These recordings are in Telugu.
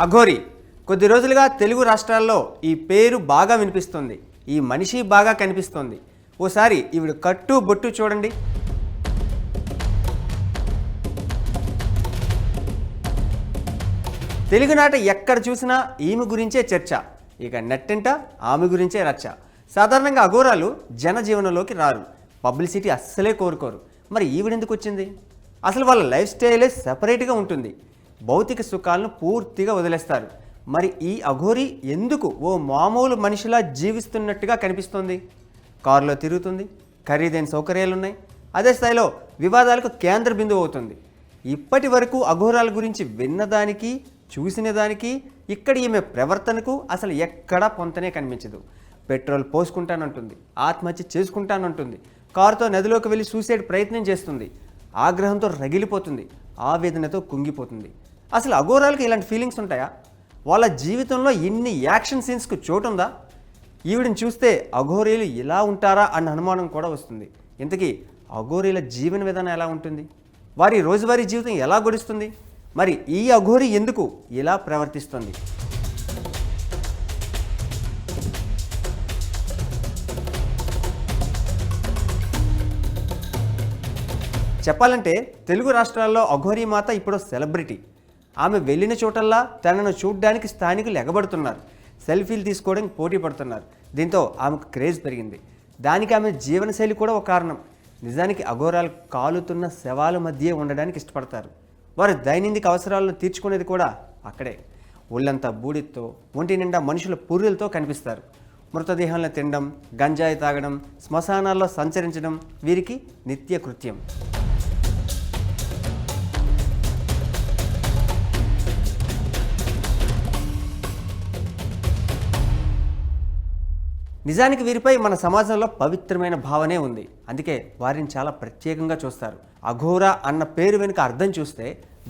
అఘోరి కొద్ది రోజులుగా తెలుగు రాష్ట్రాల్లో ఈ పేరు బాగా వినిపిస్తుంది. ఈ మనిషి బాగా కనిపిస్తుంది. ఓసారి ఈవిడ కట్టు బొట్టు చూడండి. తెలుగునాట ఎక్కడ చూసినా ఈమె గురించే చర్చ. ఇక నెట్టింట ఆమె గురించే రచ్చ. సాధారణంగా అఘోరాలు జనజీవనంలోకి రారు. పబ్లిసిటీ అస్సలే కోరుకోరు. మరి ఈవిడెందుకు వచ్చింది? అసలు వాళ్ళ లైఫ్ స్టైలే సెపరేట్గా ఉంటుంది. భౌతిక సుఖాలను పూర్తిగా వదిలేస్తారు. మరి ఈ అఘోరి ఎందుకు ఓ మామూలు మనిషిలా జీవిస్తున్నట్టుగా కనిపిస్తోంది? కారులో తిరుగుతుంది ఖరీదైన సౌకర్యాలు ఉన్నాయి అదే స్థాయిలో వివాదాలకు కేంద్ర బిందువు అవుతుంది. ఇప్పటి వరకు అఘోరాల గురించి విన్నదానికి చూసిన దానికి ఇక్కడ ఈమె ప్రవర్తనకు అసలు ఎక్కడా పొంతనే కనిపించదు. పెట్రోల్ పోసుకుంటానంటుంది ఆత్మహత్య చేసుకుంటానంటుంది కారుతో నదిలోకి వెళ్ళి సూసైడ్ ప్రయత్నం చేస్తుంది ఆగ్రహంతో రగిలిపోతుంది ఆవేదనతో కుంగిపోతుంది. అసలు అఘోరాలకు ఇలాంటి ఫీలింగ్స్ ఉంటాయా? వాళ్ళ జీవితంలో ఇన్ని యాక్షన్ సీన్స్కు చోటు ఉందా ఈవిడిని చూస్తే అఘోరీలు ఇలా ఉంటారా అన్న అనుమానం కూడా వస్తుంది. ఇంతకీ అఘోరీల జీవన విధానం ఎలా ఉంటుంది? వారి రోజువారీ జీవితం ఎలా గడుస్తుంది? మరి ఈ అఘోరి ఎందుకు ఇలా ప్రవర్తిస్తుంది? చెప్పాలంటే తెలుగు రాష్ట్రాల్లో అఘోరీ మాత ఇప్పుడు సెలబ్రిటీ ఆమె వెళ్ళిన చోటల్లా తనను చూడ్డానికి స్థానికులు ఎగబడుతున్నారు. సెల్ఫీలు తీసుకోవడానికి పోటీ పడుతున్నారు. దీంతో ఆమెకు క్రేజ్ పెరిగింది. దానికి ఆమె జీవనశైలి కూడా ఒక కారణం. నిజానికి అఘోరాలు కాలుతున్న శవాల మధ్య ఉండడానికి ఇష్టపడతారు. వారి దైనందిక అవసరాలను తీర్చుకునేది కూడా అక్కడే. ఒళ్ళంతా బూడితో ఒంటి నిండా మనుషుల పుర్రెలతో కనిపిస్తారు. మృతదేహాలను తినడం గంజాయి తాగడం శ్మశానాల్లో సంచరించడం వీరికి నిత్య కృత్యం. నిజానికి వీరిపై మన సమాజంలో పవిత్రమైన భావనే ఉంది. అందుకే వారిని చాలా ప్రత్యేకంగా చూస్తారు. అఘోర అన్న పేరు వెనుక అర్థం చూస్తే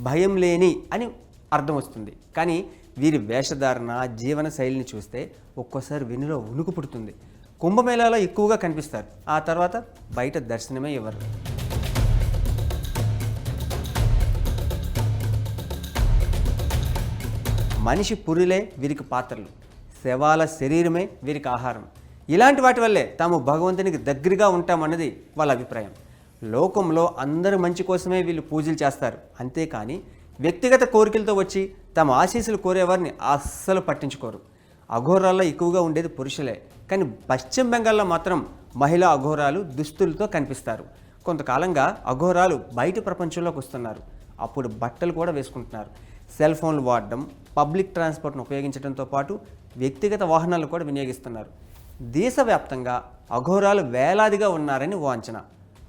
భయం లేని అని అర్థం వస్తుంది. కానీ వీరి వేషధారణ జీవన శైలిని చూస్తే ఒక్కోసారి వెనులో ఉనుకు పుడుతుంది. కుంభమేళాలో ఎక్కువగా కనిపిస్తారు. ఆ తర్వాత బయట దర్శనమే ఇవ్వరు మనిషి పురిలే వీరికి పాత్రలు. శవాల శరీరమే వీరికి ఆహారం. ఇలాంటి వాటి వల్లే తాము భగవంతునికి దగ్గరగా ఉంటామన్నది వాళ్ళ అభిప్రాయం. లోకంలో అందరి మంచి కోసమే వీళ్ళు పూజలు చేస్తారు. అంతేకాని వ్యక్తిగత కోరికలతో వచ్చి తమ ఆశీస్సులు కోరేవారిని అస్సలు పట్టించుకోరు. అఘోరాల్లో ఎక్కువగా ఉండేది పురుషులే. కానీ పశ్చిమ బెంగాల్లో మాత్రం మహిళా అఘోరాలు దుస్తులతో కనిపిస్తారు. కొంతకాలంగా అఘోరాలు బయట ప్రపంచంలోకి వస్తున్నారు. అప్పుడు బట్టలు కూడా వేసుకుంటున్నారు. సెల్ ఫోన్లు వాడడం పబ్లిక్ ట్రాన్స్పోర్ట్ను ఉపయోగించడంతో పాటు వ్యక్తిగత వాహనాలు కూడా వినియోగిస్తున్నారు. దేశవ్యాప్తంగా అఘోరాలు వేలాదిగా ఉన్నారని ఓ అంచనా.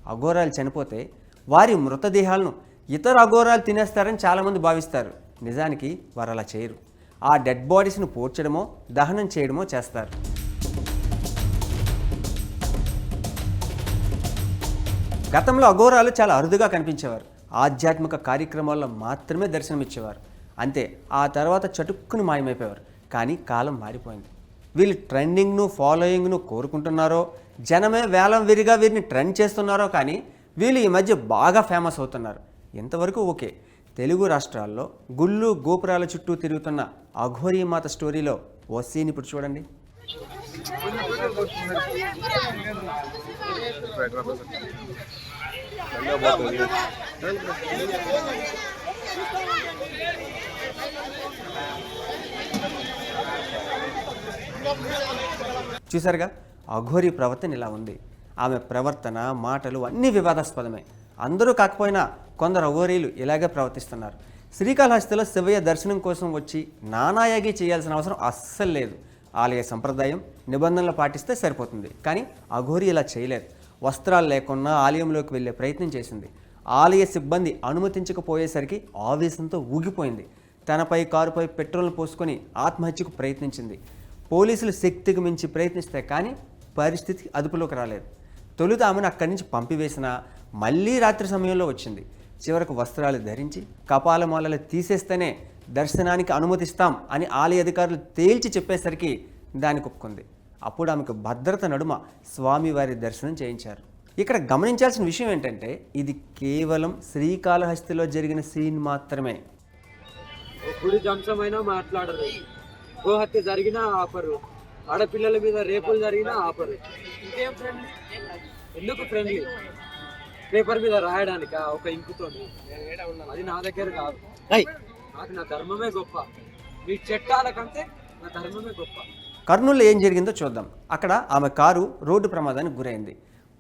అఘోరాలు చనిపోతే వారి మృతదేహాలను ఇతర అఘోరాలు తినేస్తారని చాలామంది భావిస్తారు. నిజానికి వారు అలా చేయరు. ఆ డెడ్ బాడీస్ను పోడ్చడమో దహనం చేయడమో చేస్తారు. గతంలో అఘోరాలు చాలా అరుదుగా కనిపించేవారు. ఆధ్యాత్మిక కార్యక్రమాల్లో మాత్రమే దర్శనమిచ్చేవారు. అంతే ఆ తర్వాత చటుక్కుని మాయమైపోయేవారు. కానీ కాలం మారిపోయింది. వీళ్ళు ట్రెండింగ్ను ఫాలోయింగ్ను కోరుకుంటున్నారో జనమే వేలం విరిగా వీరిని ట్రెండ్ చేస్తున్నారో కానీ వీళ్ళు ఈ మధ్య బాగా ఫేమస్ అవుతున్నారు. ఇంతవరకు ఓకే. తెలుగు రాష్ట్రాల్లో గుళ్ళు గోపురాల చుట్టూ తిరుగుతున్న అఘోరీ మాత స్టోరీలో ఓ సీన్ ఇప్పుడు చూడండి. చూసారుగా అఘోరి ప్రవర్తన ఇలా ఉంది. ఆమె ప్రవర్తన మాటలు అన్నీ వివాదాస్పదమే. అందరూ కాకపోయినా కొందరు అఘోరీలు ఇలాగే ప్రవర్తిస్తున్నారు. శ్రీకాళహస్తిలో శివయ్య దర్శనం కోసం వచ్చి నానాయాగి చేయాల్సిన అవసరం అస్సలు లేదు. ఆలయ సంప్రదాయం నిబంధనలు పాటిస్తే సరిపోతుంది. కానీ అఘోరి ఇలా చేయలేదు. వస్త్రాలు లేకుండా ఆలయంలోకి వెళ్ళే ప్రయత్నం చేసింది. ఆలయ సిబ్బంది అనుమతించకపోయేసరికి ఆవేశంతో ఊగిపోయింది. తనపై కారుపై పెట్రోల్ పోసుకొని ఆత్మహత్యకు ప్రయత్నించింది. పోలీసులు శక్తికి మించి ప్రయత్నిస్తే కానీ పరిస్థితి అదుపులోకి రాలేదు. తొలుత ఆమెను అక్కడి నుంచి పంపివేసిన మళ్ళీ రాత్రి సమయంలో వచ్చింది. చివరకు వస్త్రాలు ధరించి కపాలమాలలు తీసేస్తేనే దర్శనానికి అనుమతిస్తాం అని ఆలయ అధికారులు తేల్చి చెప్పేసరికి దానికి ఒప్పుకుంది అప్పుడు ఆమెకు భద్రత నడుమ స్వామివారి దర్శనం చేయించారు. ఇక్కడ గమనించాల్సిన విషయం ఏంటంటే ఇది కేవలం శ్రీకాళహస్తిలో జరిగిన సీన్ మాత్రమే. గుడి ధ్వంసమైనా మాట్లాడరు. గోహత్య జరిగినా ఆపరు. ఆడపిల్లల మీద రేపులు జరిగినా ఆపరు. ఇంకేం ఫ్రెండ్లీ ఎందుకు ఫ్రెండ్లీ పేపర్ మీద రాయడానిక? ఒక ఇంకుతో. అది నా దగ్గర కాదు. నాకు నా ధర్మమే గొప్ప. మీ చట్టాల కంటే నా ధర్మమే గొప్ప. కర్నూలులో ఏం జరిగిందో చూద్దాం. అక్కడ ఆమె కారు రోడ్డు ప్రమాదానికి గురైంది.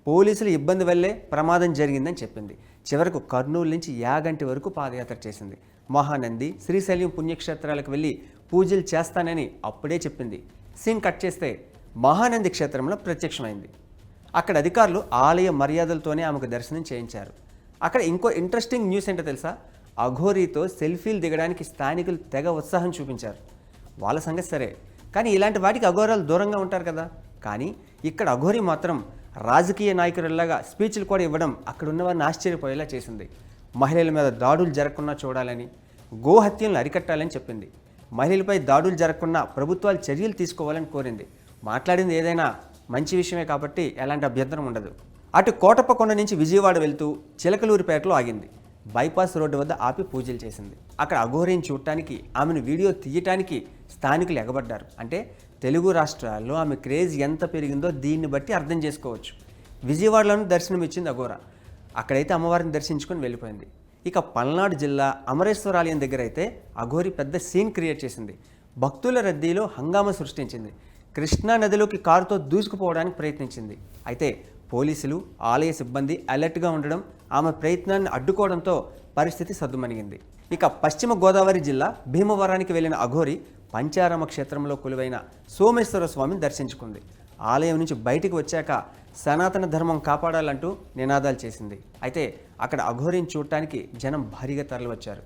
పోలీసులు ఇబ్బంది వల్లే ప్రమాదం జరిగిందని చెప్పింది. చివరకు కర్నూలు నుంచి యాగంటి వరకు పాదయాత్ర చేసింది. మహానంది శ్రీశైలం పుణ్యక్షేత్రాలకు వెళ్ళి పూజలు చేస్తానని అప్పుడే చెప్పింది. సీన్ కట్ చేస్తే మహానంది క్షేత్రంలో ప్రత్యక్షమైంది. అక్కడ అధికారులు ఆలయ మర్యాదలతోనే ఆమెకు దర్శనం చేయించారు. అక్కడ ఇంకో ఇంట్రెస్టింగ్ న్యూస్ ఏంటో తెలుసా? అఘోరీతో సెల్ఫీలు దిగడానికి స్థానికులు తెగ ఉత్సాహం చూపించారు. వాళ్ళ సంగతి సరే కానీ ఇలాంటి వాటికి అఘోరాలు దూరంగా ఉంటారు కదా. కానీ ఇక్కడ అఘోరి మాత్రం రాజకీయ నాయకులలాగా స్పీచ్లు కూడా ఇవ్వడం అక్కడ ఉన్న వారిని ఆశ్చర్యపోయేలా చేసింది. మహిళల మీద దాడులు జరగకుండా చూడాలని గోహత్యలను అరికట్టాలని చెప్పింది. మహిళలపై దాడులు జరగకుండా ప్రభుత్వాలు చర్యలు తీసుకోవాలని కోరింది. మాట్లాడింది ఏదైనా మంచి విషయమే కాబట్టి ఎలాంటి అభ్యంతరం ఉండదు. అటు కోటప్పకొండ నుంచి విజయవాడ వెళ్తూ చిలకలూరిపేటలో ఆగింది. బైపాస్ రోడ్డు వద్ద ఆపి పూజలు చేసింది. అక్కడ అఘోరిని చూడటానికి ఆమెను వీడియో తీయటానికి స్థానికులు ఎగబడ్డారు. అంటే తెలుగు రాష్ట్రాల్లో ఆమె క్రేజ్ ఎంత పెరిగిందో దీన్ని బట్టి అర్థం చేసుకోవచ్చు. విజయవాడలోనూ దర్శనం ఇచ్చింది అక్కడైతే అమ్మవారిని దర్శించుకొని వెళ్ళిపోయింది. ఇక పల్నాడు జిల్లా అమరేశ్వరాలయం దగ్గర అయితే అఘోరి పెద్ద సీన్ క్రియేట్ చేసింది. భక్తుల రద్దీలో హంగామా సృష్టించింది. కృష్ణా నదిలోకి కారుతో దూసుకుపోవడానికి ప్రయత్నించింది. అయితే పోలీసులు ఆలయ సిబ్బంది అలర్ట్గా ఉండడం ఆమె ప్రయత్నాన్ని అడ్డుకోవడంతో పరిస్థితి సద్దుమణిగింది. ఇక పశ్చిమ గోదావరి జిల్లా భీమవరానికి వెళ్ళిన అఘోరి పంచారామ క్షేత్రంలో కొలువైన సోమేశ్వర స్వామిని దర్శించుకుంది. ఆలయం నుంచి బయటికి వచ్చాక సనాతన ధర్మం కాపాడాలంటూ నినాదాలు చేసింది. అయితే అక్కడ అఘోరిని చూడటానికి జనం భారీగా తరలివచ్చారు.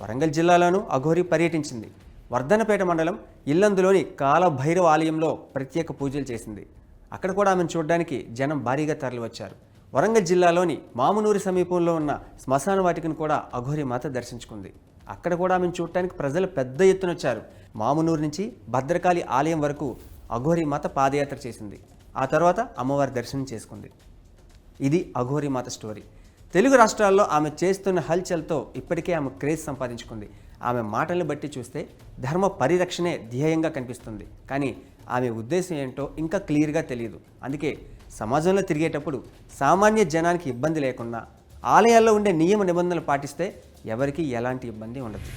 వరంగల్ జిల్లాలోనూ అఘోరి పర్యటించింది. వర్ధనపేట మండలం ఇల్లందులోని కాలభైరవ ఆలయంలో ప్రత్యేక పూజలు చేసింది. అక్కడ కూడా ఆమెను చూడడానికి జనం భారీగా తరలివచ్చారు. వరంగల్ జిల్లాలోని మామునూరి సమీపంలో ఉన్న శ్మశాన వాటికను కూడా అఘోరి మాత దర్శించుకుంది. అక్కడ కూడా ఆమెను చూడటానికి ప్రజలు పెద్ద ఎత్తున వచ్చారు. మామునూరు నుంచి భద్రకాళి ఆలయం వరకు అఘోరి మాత పాదయాత్ర చేసింది. ఆ తర్వాత అమ్మవారి దర్శనం చేసుకుంది. ఇది అఘోరి మాత స్టోరీ. తెలుగు రాష్ట్రాల్లో ఆమె చేస్తున్న హల్చల్తో ఇప్పటికే ఆమె క్రేజ్ సంపాదించుకుంది. ఆమె మాటలను బట్టి చూస్తే ధర్మ పరిరక్షణే ధ్యేయంగా కనిపిస్తుంది. కానీ ఆమె ఉద్దేశం ఏంటో ఇంకా క్లియర్గా తెలియదు. అందుకే సమాజంలో తిరిగేటప్పుడు సామాన్య జనానికి ఇబ్బంది లేకుండా ఆలయాల్లో ఉండే నియమ నిబంధనలు పాటిస్తే ఎవరికీ ఎలాంటి ఇబ్బంది ఉండదు.